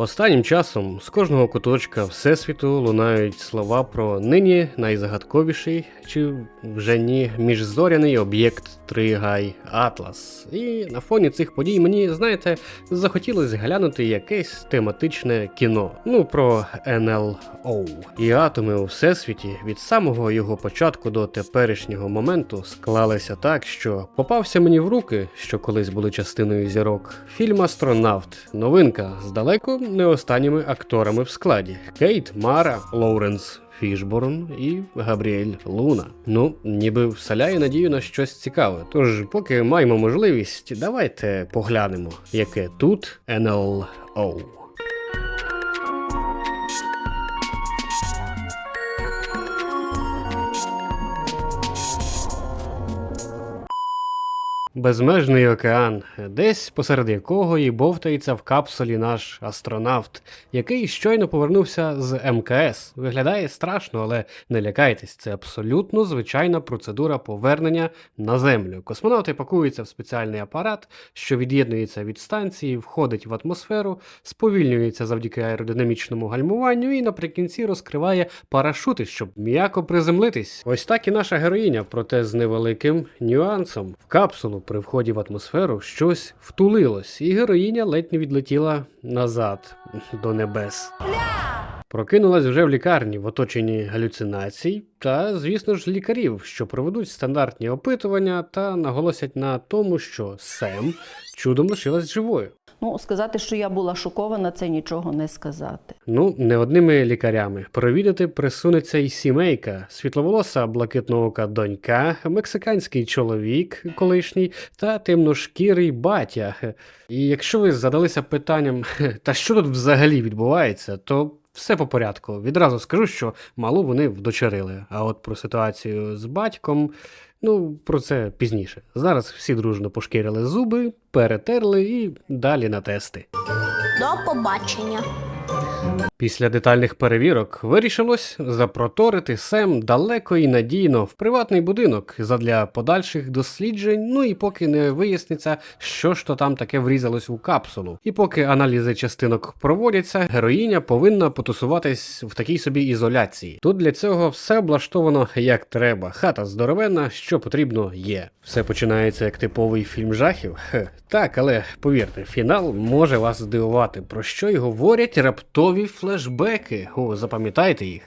Останнім часом з кожного куточка Всесвіту лунають слова про нині найзагадковіший чи вже ні міжзоряний об'єкт Тригай Атлас. І на фоні цих подій мені, знаєте, захотілося глянути якесь тематичне кіно. Ну про НЛО. І атоми у всесвіті від самого його початку до теперішнього моменту склалися так, що попався мені в руки, що колись були частиною зірок. Фільм Астронавт. Новинка здалеку не останніми акторами в складі: Кейт Мара, Лоуренс. Фішборн і Габріель Луна. Ну, ніби вселяє надію на щось цікаве. Тож, поки маємо можливість, давайте поглянемо, яке тут НЛО. Безмежний океан, десь посеред якого і бовтається в капсулі наш астронавт, який щойно повернувся з МКС. Виглядає страшно, але не лякайтесь, це абсолютно звичайна процедура повернення на землю. Космонавти пакуються в спеціальний апарат, що від'єднується від станції, входить в атмосферу, сповільнюється завдяки аеродинамічному гальмуванню і наприкінці розкриває парашути, щоб м'яко приземлитись. Ось так і наша героїня, проте з невеликим нюансом. В капсулу при вході в атмосферу щось втулилось, і героїня ледь не відлетіла назад до небес. Прокинулась вже в лікарні в оточенні галюцинацій та, звісно ж, лікарів, що проведуть стандартні опитування та наголосять на тому, що Сем чудом лишилась живою. Ну, сказати, що я була шокована, це нічого не сказати. Ну, не одними лікарями. Провідати присунеться й сімейка, світловолоса блакитноока донька, мексиканський чоловік колишній та темношкірий батя. І якщо ви задалися питанням, та що тут взагалі відбувається, то все по порядку. Відразу скажу, що малу вони вдочерили. А от про ситуацію з батьком, ну про це пізніше. Зараз всі дружно пошкірили зуби, перетерли і далі на тести. До побачення. Після детальних перевірок вирішилось запроторити Сем далеко і надійно в приватний будинок задля подальших досліджень, ну і поки не виясниться, що ж то там таке врізалось у капсулу. І поки аналізи частинок проводяться, героїня повинна потусуватись в такій собі ізоляції. Тут для цього все облаштовано як треба. Хата здоровенна, що потрібно є. Все починається як типовий фільм жахів. Хе. Так, але повірте, фінал може вас здивувати, про що й говорять раптові флешбеки. О, запам'ятайте їх.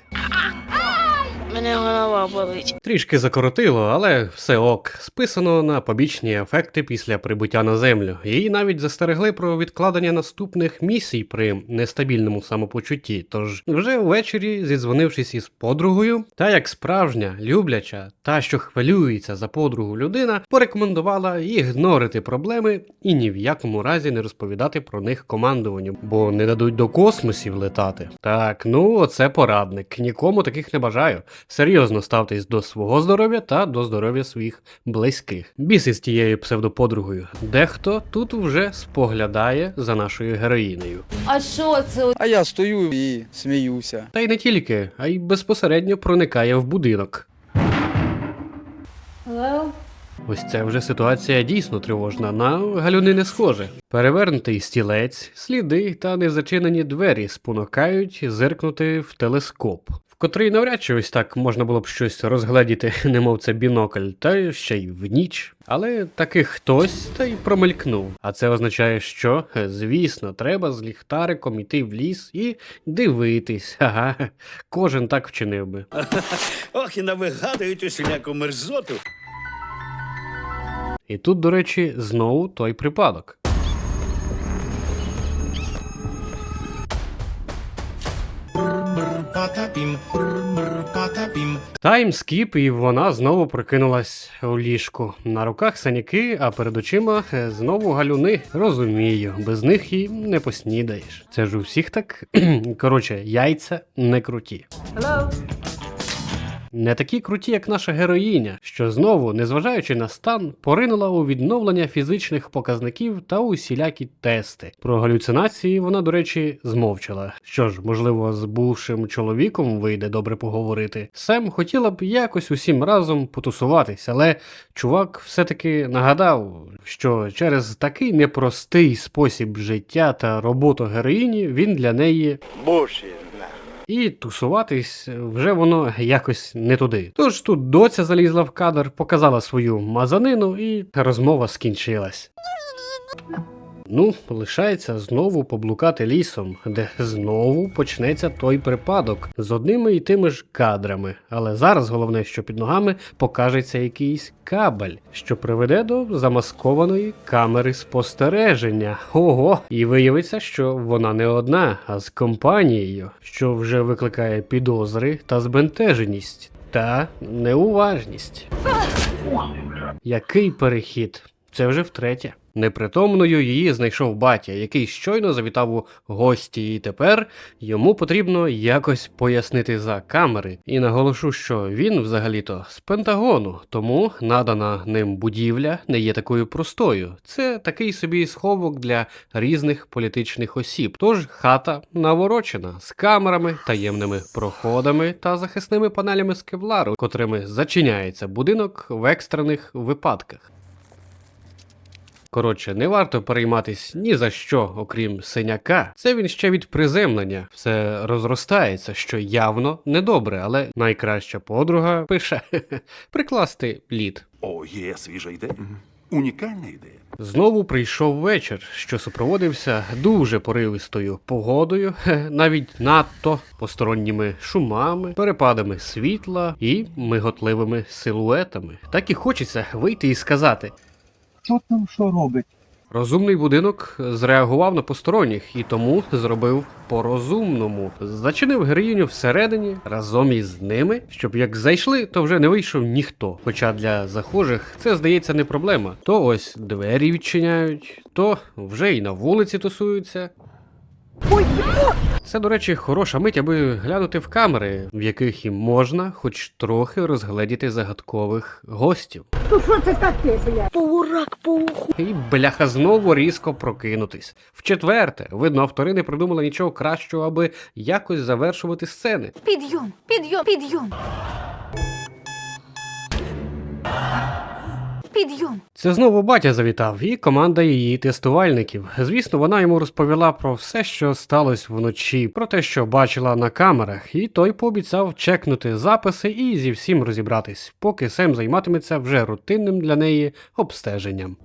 Мене голова болить. Трішки закоротило, але все ок. Списано на побічні ефекти після прибуття на землю. Її навіть застерегли про відкладення наступних місій при нестабільному самопочутті. Тож вже ввечері, зідзвонившись із подругою, та як справжня, любляча, та що хвилюється за подругу людина, порекомендувала ігнорити проблеми і ні в якому разі не розповідати про них командуванню, бо не дадуть до космосів летати. Так, ну оце порадник. Нікому таких не бажаю. Серйозно ставтесь до свого здоров'я та до здоров'я своїх близьких. Біси з тією псевдоподругою. Дехто тут вже споглядає за нашою героїнею. А що це? А я стою і сміюся. Та й не тільки, а й безпосередньо проникає в будинок. Hello? Ось це вже ситуація дійсно тривожна, на галюни не схоже. Перевернутий стілець, сліди та незачинені двері спонукають зиркнути в телескоп, котрий навряд чи ось так можна було б щось розгледіти, немов це бінокль, та ще й в ніч. Але таки хтось та й промелькнув. А це означає, що, звісно, треба з ліхтариком іти в ліс і дивитись. Ага, кожен так вчинив би. Ох, і навигадують усіляку мерзоту. І тут, до речі, знову той припадок. Таймскіп, і вона знову прокинулась у ліжку. На руках саняки, а перед очима е, знову галюни. Розумію, без них і не поснідаєш. Це ж у всіх так. Коротше, яйця не круті. Hello? Не такі круті, як наша героїня, що знову, незважаючи на стан, поринула у відновлення фізичних показників та усілякі тести. Про галюцинації вона, до речі, змовчала. Що ж, можливо, з бувшим чоловіком вийде добре поговорити. Сем хотіла б якось усім разом потусуватись, але чувак все-таки нагадав, що через такий непростий спосіб життя та роботу героїні він для неї і тусуватись вже воно якось не туди. Тож тут доця залізла в кадр, показала свою мазанину, і розмова скінчилась. Ну, лишається знову поблукати лісом, де знову почнеться той припадок з одними і тими ж кадрами. Але зараз головне, що під ногами покажеться якийсь кабель, що приведе до замаскованої камери спостереження. Ого! І виявиться, що вона не одна, а з компанією, що вже викликає підозри та збентеженість та неуважність. Який перехід? Це вже втретє. Непритомною її знайшов батя, який щойно завітав у гості, і тепер йому потрібно якось пояснити за камери. І наголошу, що він взагалі-то з Пентагону, тому надана ним будівля не є такою простою. Це такий собі сховок для різних політичних осіб. Тож хата наворочена з камерами, таємними проходами та захисними панелями з кевлару, котрими зачиняється будинок в екстрених випадках. Коротше, не варто перейматись ні за що, окрім синяка. Це він ще від приземлення. Все розростається, що явно недобре, але найкраща подруга пише прикласти лід. О, є свіжа ідея. Унікальна ідея. Знову прийшов вечір, що супроводився дуже поривистою погодою, навіть надто посторонніми шумами, перепадами світла і миготливими силуетами. Так і хочеться вийти і сказати: Хто там що робить? Розумний будинок зреагував на посторонніх і тому зробив по-розумному. Зачинив героїню всередині разом із ними, щоб як зайшли, то вже не вийшов ніхто. Хоча для захожих це здається не проблема. То ось двері відчиняють, то вже і на вулиці тусуються. Це, до речі, хороша мить, аби глянути в камери, в яких і можна хоч трохи розгледіти загадкових гостів. Паурак по уху. І бляха знову різко прокинутись. Вчетверте, видно, автори не придумали нічого кращого, аби якось завершувати сцени. Підйом, підйом, підйом. Підйом. Це знову батя завітав, і команда її тестувальників. Звісно, вона йому розповіла про все, що сталося вночі, про те, що бачила на камерах, і той пообіцяв чекнути записи і зі всім розібратись, поки Сем займатиметься вже рутинним для неї обстеженням.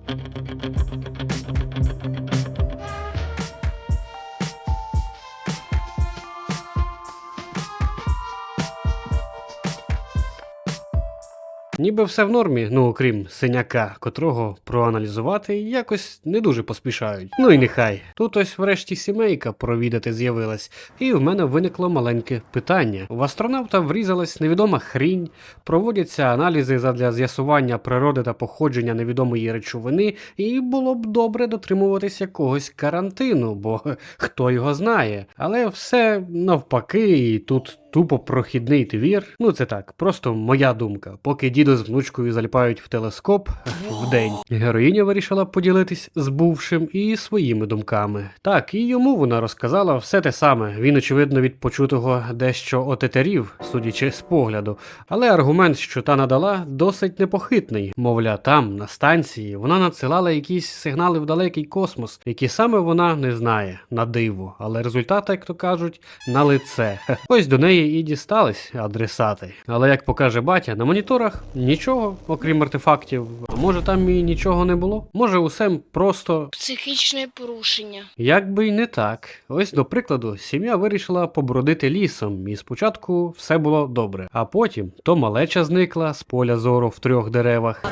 Ніби все в нормі, ну окрім синяка, котрого проаналізувати якось не дуже поспішають. Ну і нехай. Тут ось врешті сімейка провідати з'явилась, і в мене виникло маленьке питання. В астронавта врізалась невідома хрінь, проводяться аналізи задля з'ясування природи та походження невідомої речовини, і було б добре дотримуватись якогось карантину, бо хто його знає. Але все навпаки, і тут тупо прохідний твір. Ну це так, просто моя думка. Поки дідо з внучкою заліпають в телескоп вдень, героїня вирішила поділитись з бувшим і своїми думками. Так, і йому вона розказала все те саме. Він, очевидно, від почутого дещо отетерів, судячи з погляду. Але аргумент, що та надала, досить непохитний. Мовля, там, на станції, вона надсилала якісь сигнали в далекий космос, які саме вона не знає на диво. Але результати, як то кажуть, на лице. Ось до неї і дістались адресати. Але як покаже батя, на моніторах нічого, окрім артефактів. А може там і нічого не було? Може, усе просто Психічне порушення. як би й не так. Ось до прикладу, сім'я вирішила побродити лісом, і спочатку все було добре. А потім то малеча зникла з поля зору в трьох деревах,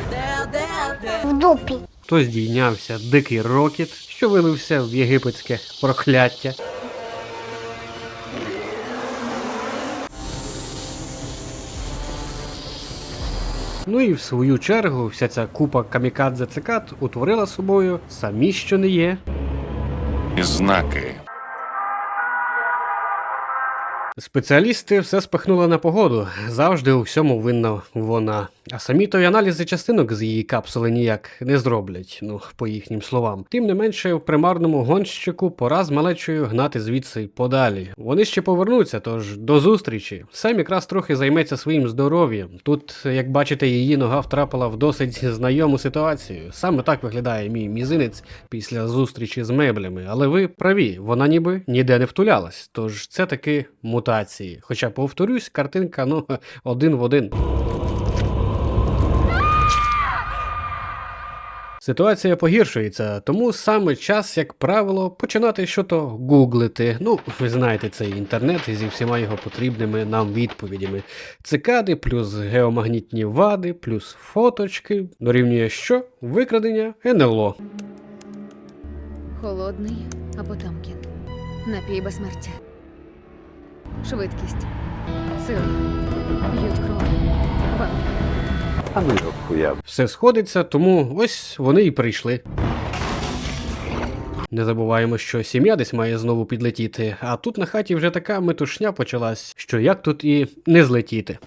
В дупі. то здійнявся дикий рокіт, що вилився в єгипетське прокляття. Ну і в свою чергу вся ця купа камікадзе цикад утворила собою самі що не є Знаки. Спеціалісти все спихнули на погоду. Завжди у всьому винна вона. А самі то й аналізи частинок з її капсули ніяк не зроблять, ну, по їхнім словам. Тим не менше, в примарному гонщику пора з малечою гнати звідси подалі. Вони ще повернуться, тож до зустрічі. Сем якраз трохи займеться своїм здоров'ям. Тут, як бачите, її нога втрапила в досить знайому ситуацію. Саме так виглядає мій мізинець після зустрічі з меблями. Але ви праві, вона ніби ніде не втулялась. Тож це таки мутації. Хоча, повторюсь, картинка ну один в один. Ситуація погіршується, тому саме час, як правило, починати що-то гуглити. Ну, ви знаєте, цей інтернет зі всіма його потрібними нам відповідями. Цикади, плюс геомагнітні вади, плюс фоточки. Дорівнює що? Викрадення НЛО. Холодний або Тамкін. Напій безсмертя. Швидкість. Сила. П'ють кров. Вампір. Все сходиться, тому ось вони і прийшли. Не забуваємо, що сім'я десь має знову підлетіти, а тут на хаті вже така метушня почалась, що як тут і не злетіти.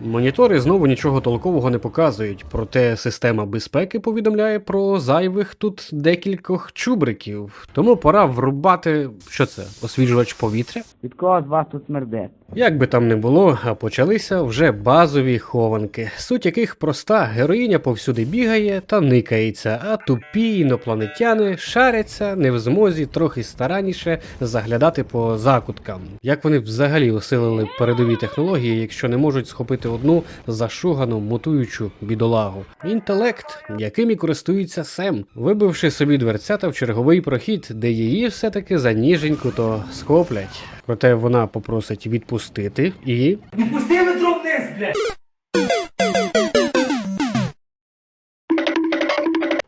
Монітори знову нічого толкового не показують, проте система безпеки повідомляє про зайвих тут декількох чубриків. Тому пора врубати, що це, освіжувач повітря? Від кого з вас тут смердить? Як би там не було, а почалися вже базові хованки, суть яких проста героїня повсюди бігає та никається, а тупі інопланетяни шаряться не в змозі трохи старанніше заглядати по закуткам. Як вони взагалі осилили передові технології, якщо не можуть схопити одну зашугану мутуючу бідолагу? Інтелект, яким і користується Сем, вибивши собі дверцята в черговий прохід, де її все-таки за ніженьку то схоплять. Проте вона попросить відпустити і. Відпусти метро вниз, блядь!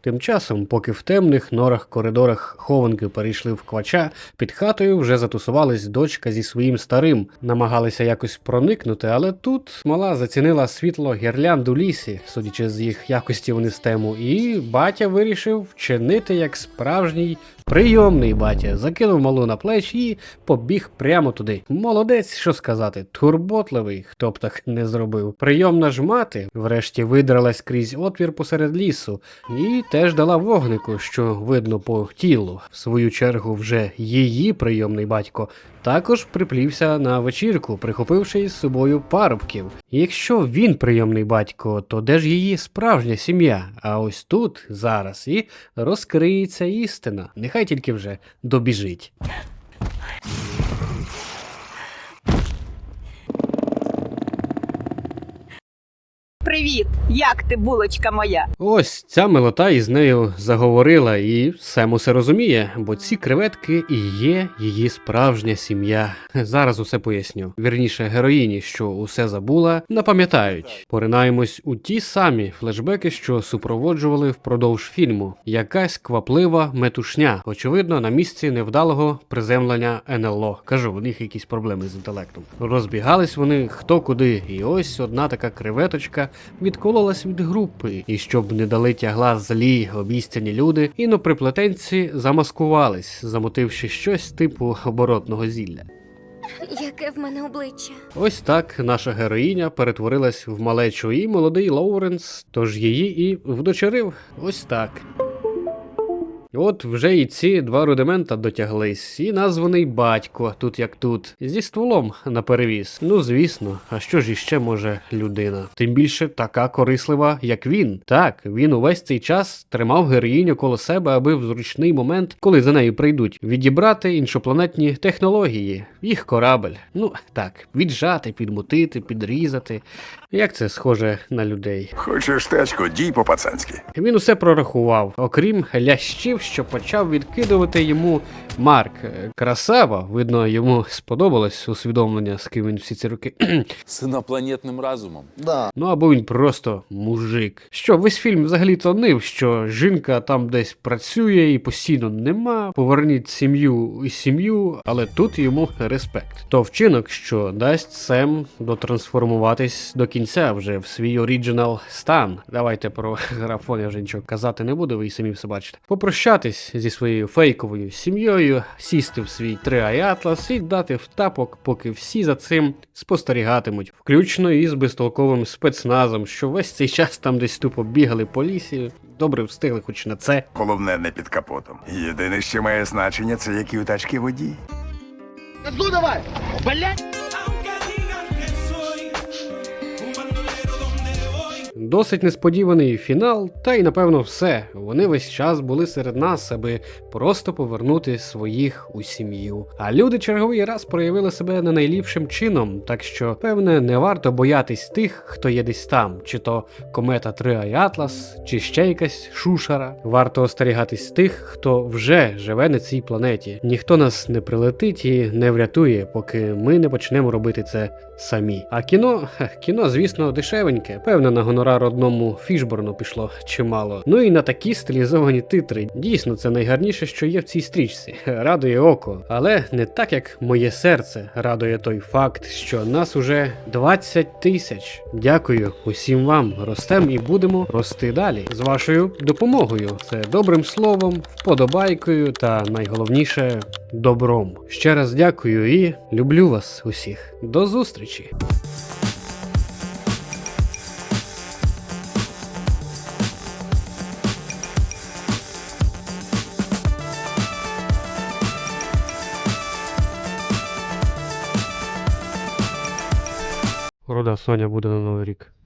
Тим часом, поки в темних норах коридорах хованки перейшли в квача, під хатою вже затусувались дочка зі своїм старим, намагалися якось проникнути, але тут мала зацінила світло гірлянд у лісі, судячи з їх якості вони з тему, і батя вирішив вчинити як справжній прийомний батя, закинув малу на плеч і побіг прямо туди. Молодець, що сказати, турботливий, хто б так не зробив. Прийомна ж мати, врешті видралась крізь отвір посеред лісу, і теж дала вогнику, що видно по тілу. В свою чергу, вже її прийомний батько також приплівся на вечірку, прихопивши із собою парубків. Якщо він прийомний батько, то де ж її справжня сім'я? А ось тут зараз і розкриється істина. Нехай тільки вже добіжить. Привіт! Як ти, булочка моя? Ось ця милота із нею заговорила, і Сем усе розуміє, бо ці креветки і є її справжня сім'я. Зараз усе поясню. Вірніше, героїні, що усе забула, напам'ятають. Поринаємось у ті самі флешбеки, що супроводжували впродовж фільму. Якась кваплива метушня, очевидно, на місці невдалого приземлення НЛО. Кажу, у них якісь проблеми з інтелектом. Розбігались вони хто куди, і ось одна така креветочка відкололась від групи, і щоб не дали тягла злі обіцяні люди, іноприплетенці замаскувались, замотивши щось типу оборотного зілля. Яке в мене обличчя? Ось так наша героїня перетворилась в малечу, і молодий Лоуренс, тож її і вдочерив. Ось так. От вже і ці два рудимента дотяглись, і названий батько, тут як тут, зі стволом на перевіз. Ну звісно, а що ж іще може людина? Тим більше така корислива, як він. Так, він увесь цей час тримав героїню коло себе, аби в зручний момент, коли за нею прийдуть, відібрати іншопланетні технології, їх корабель. Ну так, віджати, підмутити, підрізати. Як це схоже на людей? Хочеш тачку, дій по-пацанськи. Він усе прорахував, окрім лящів, що почав відкидувати йому Марк. Е, Красава, видно, йому сподобалось усвідомлення, з ким він всі ці роки. З інопланетним разумом. ну або він просто мужик. Що весь фільм взагалі то нив, що жінка там десь працює і постійно нема. Поверніть сім'ю і сім'ю, але тут йому респект. То вчинок, що дасть Сем дотрансформуватись до кінця вже в свій оріджинал стан. Давайте про графон я вже нічого казати не буду, ви й самі все бачите. Попрощав попрощатись зі своєю фейковою сім'єю, сісти в свій 3i Atlas і дати в тапок, поки всі за цим спостерігатимуть, включно із безтолковим спецназом, що весь цей час там десь тупо бігали по лісі. Добре встигли хоч на це. Головне не під капотом. Єдине, що має значення, це які у тачки водій. Досить несподіваний фінал, та й напевно все. Вони весь час були серед нас, аби просто повернути своїх у сім'ю. А люди черговий раз проявили себе не найліпшим чином, так що, певне, не варто боятись тих, хто є десь там, чи то комета 3 Атлас, чи ще якась шушара. Варто остерігатись тих, хто вже живе на цій планеті. Ніхто нас не прилетить і не врятує, поки ми не почнемо робити це самі. А кіно, кіно, звісно, дешевеньке. Певно, на гонорар одному Фішборну пішло чимало. Ну і на такі стилізовані титри. Дійсно, це найгарніше, що є в цій стрічці. Радує око. Але не так, як моє серце радує той факт, що нас уже 20 тисяч. Дякую усім вам. Ростем і будемо рости далі. З вашою допомогою. Це добрим словом, вподобайкою та найголовніше добром. Ще раз дякую і люблю вас усіх. До зустрічі! Рода Соня буде на новий рік.